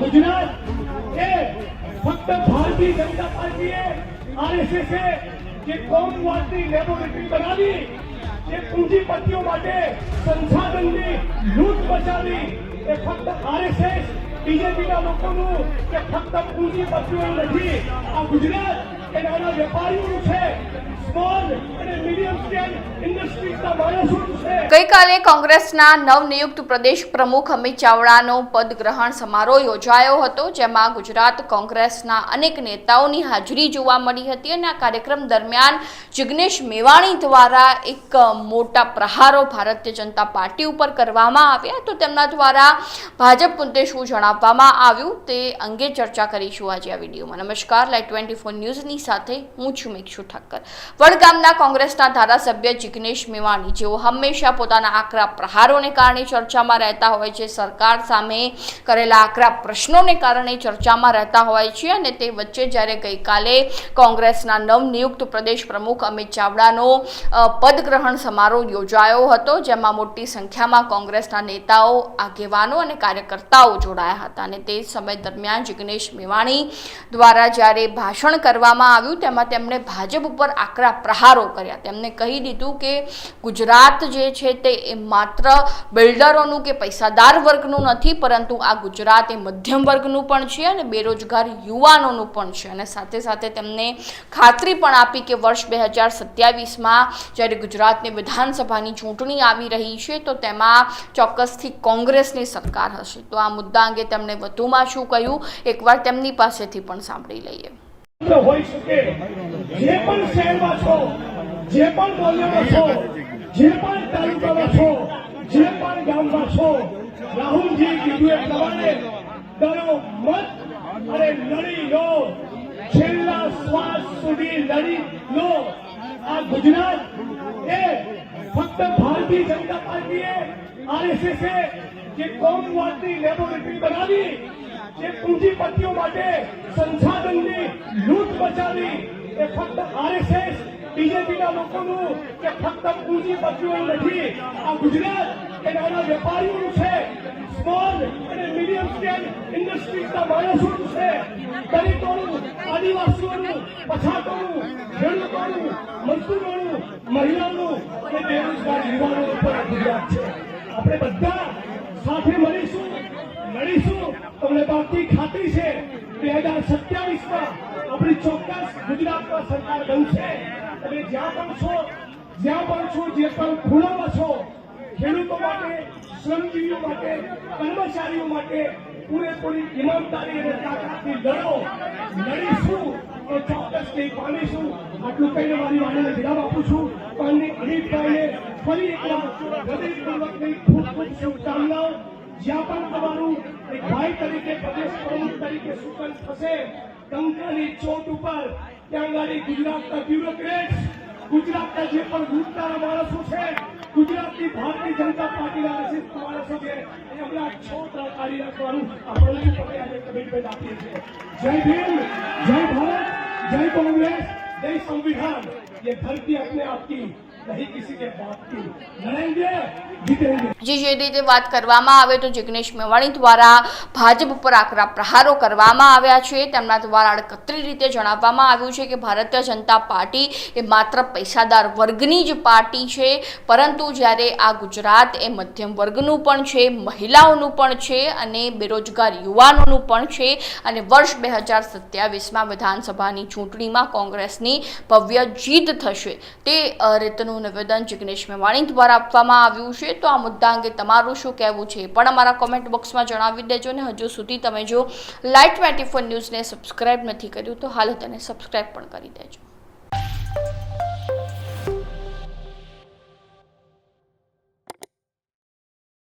ગુજરાત એ ફક્ત ભારતીય જનતા પાર્ટીએ આરએસએસે જે કોમવાદની લેબોરેટરી બનાવી, જે પૂંજીપતિઓ માટે સંસાધનની લૂંટ મચાવી, એ ફક્ત આરએસએસ બીજેપીના લોકોનું કે ફક્ત પૂંજીપતિઓનું નથી, આ ગુજરાત એ નાના વેપારીઓનું છે. સ્મોલ અને મીડિયમ સ્કેલ ઇન્ડસ્ટ્રીઝના માણસોનું છે. ગઈકાલે કોંગ્રેસના નવનિયુક્ત પ્રદેશ પ્રમુખ અમિત ચાવડાનો પદગ્રહણ સમારોહ યોજાયો હતો, જેમાં ગુજરાત કોંગ્રેસના અનેક નેતાઓની હાજરી જોવા મળી હતી અને આ કાર્યક્રમ દરમિયાન જિગ્નેશ મેવાણી દ્વારા એક મોટા પ્રહારો ભારતીય જનતા પાર્ટી ઉપર કરવામાં આવ્યા. તો તેમના દ્વારા ભાજપ મુદ્દે શું જણાવવામાં આવ્યું તે અંગે ચર્ચા કરીશું આજે આ વિડીયોમાં. નમસ્કાર, લાઈવ ટ્વેન્ટી ફોર ન્યૂઝની સાથે હું છું મેક્ષુ ઠક્કર. વડગામના કોંગ્રેસના ધારાસભ્ય જિગ્નેશ મેવાણી, જેઓ હંમેશા પોતાના આકરા પ્રહારોને કારણે ચર્ચામાં રહેતા હોય છે. સરકાર સામે કરેલા આકરા પ્રશ્નોને કારણે ચર્ચામાં રહેતા હોય છે અને તે વચ્ચે જ્યારે ગઈકાલે કોંગ્રેસના નવનિયુક્ત પ્રદેશ પ્રમુખ અમિત ચાવડાનો પદગ્રહણ સમારોહ યોજાયો હતો, જેમાં મોટી સંખ્યામાં કોંગ્રેસના નેતાઓ, આગેવાનો અને કાર્યકર્તાઓ જોડાયા હતા અને તે સમય દરમિયાન જિગ્નેશ મેવાણી દ્વારા જ્યારે ભાષણ કરવામાં આવ્યું, તેમાં તેમણે ભાજપ ઉપર આકરા પ્રહારો કર્યા. તેમણે કહી દીધું કે ગુજરાત જે છે તે માત્ર બિલ્ડરોનું કે પૈસાદાર વર્ગનું નથી, પરંતુ આ ગુજરાત એ મધ્યમ વર્ગનું પણ છે અને બેરોજગાર યુવાનોનું પણ છે. અને સાથે સાથે તેમને ખાતરી પણ આપી કે વર્ષ બે હજાર સત્યાવીસમાં જ્યારે ગુજરાતની વિધાનસભાની ચૂંટણી આવી રહી છે, તો તેમાં ચોક્કસથી કોંગ્રેસની સરકાર હશે. તો આ મુદ્દા અંગે તેમણે વધુમાં શું કહ્યું, એકવાર તેમની પાસેથી પણ સાંભળી લઈએ. હોઈ શકે. જે પણ શહેરમાં છો, જે પણ બોલ્યામાં છો જે પણ તાલુકામાં છો, જે પણ ગામમાં છો, રાહુલજી કીધું એ પ્રમાણે ડરો મત અને લડી લો. છેલ્લા શ્વાસ સુધી લડી લો. આ ગુજરાત એ ફક્ત ભારતીય જનતા પાર્ટીએ આરએસએસે જે કોમવાદની લેબોરેટરી બનાવી, જે પૂંજીપતિઓ માટે સંસાધનની લૂંટ મચાવી, એ ફક્ત આરએસએસ બીજેપીના લોકોનું કે ફક્ત પૂંજીપતિઓનું નથી. આ ગુજરાત એ નાના વેપારીઓનું છે. સ્મોલ અને મીડિયમ સ્કેલ ઇન્ડસ્ટ્રીઝના માણસોનું છે. દલિતોનું, આદિવાસીઓનું, પછાતોનું, ખેડૂતોનું, મજદૂરોનું, મહિલાઓનું અને બેરોજગાર યુવાનો આ ગુજરાત છે. આપણે બધા સાથે મળીશું, લડીશું. તમને બાકી ખાતરી છે. બે હજાર સત્યાવીસમાં આપણી ચોક્કસ ગુજરાતમાં સરકાર બનશે. તમે જ્યાં પણ છો, જ્યાં પણ છો, જે પણ ખૂણામાં છો, ખેડૂતો માટે, શ્રમજીવીઓ માટે, કર્મચારીઓ માટે પૂરેપૂરી ઈમાનદારી અને તાકાતથી લડો. લડીશું તો ચોક્કસ કંઈ પામીશું. આટલું કહીને મારી વાણીને વિરામ આપું છું. માનની અનિતભાઈને ફરી એકવાર હૃદયપૂર્વકની ખૂબ ખૂબ શુભકામનાઓ. જ્યાં પણ તમારું એક ભાઈ તરીકે પ્રદેશ પ્રમુખ તરીકે સુકન થશે કંકાની ચોટ ઉપર ત્યાં ગાડી ગુજરાતના બ્યુરોક્રેટ્સ ગુજરાતના જે પણ લૂંટનારા માણસો છે ગુજરાતની ભારતીય જનતા પાર્ટીના વિશિષ્ટ માણસો છે એ હમણાં છ ત્રણ કાઢી નાખવાનું આ પ્રમુખ પદે આજે કમિટમેન્ટ આપીએ છીએ જય ભીમ જય ભારત જય કોંગ્રેસ जय संविधान ये धरती अपने आप की જી જે રીતે વાત કરવામાં આવે તો જીગ્નેશ મેવાણી દ્વારા ભાજપ ઉપર આકરા પ્રહારો કરવામાં આવ્યા છે. તેમના દ્વારા અડકતરી રીતે જણાવવામાં આવ્યું છે કે ભારતીય જનતા પાર્ટી એ માત્ર પૈસાદાર વર્ગની જ પાર્ટી છે, પરંતુ જ્યારે આ ગુજરાત એ મધ્યમ વર્ગનું પણ છે, મહિલાઓનું પણ છે અને બેરોજગાર યુવાનોનું પણ છે અને વર્ષ બે હજાર સત્યાવીસમાં વિધાનસભાની ચૂંટણીમાં કોંગ્રેસની ભવ્ય જીત થશે. તે રીતનું રીતનું નિવેદન જિગ્નેશ મેવાણી દ્વારા આપવામાં આવ્યું છે. તો આ મુદ્દા અંગે તમારું શું કહેવું છે પણ અમારા કોમેન્ટ બોક્સમાં જણાવી દેજો ને હજુ સુધી તમે જો લાઈવ ટ્વેન્ટી ફોર ન્યૂઝને સબસ્ક્રાઇબ નથી કર્યું તો હાલ તેને સબસ્ક્રાઇબ પણ કરી દેજો.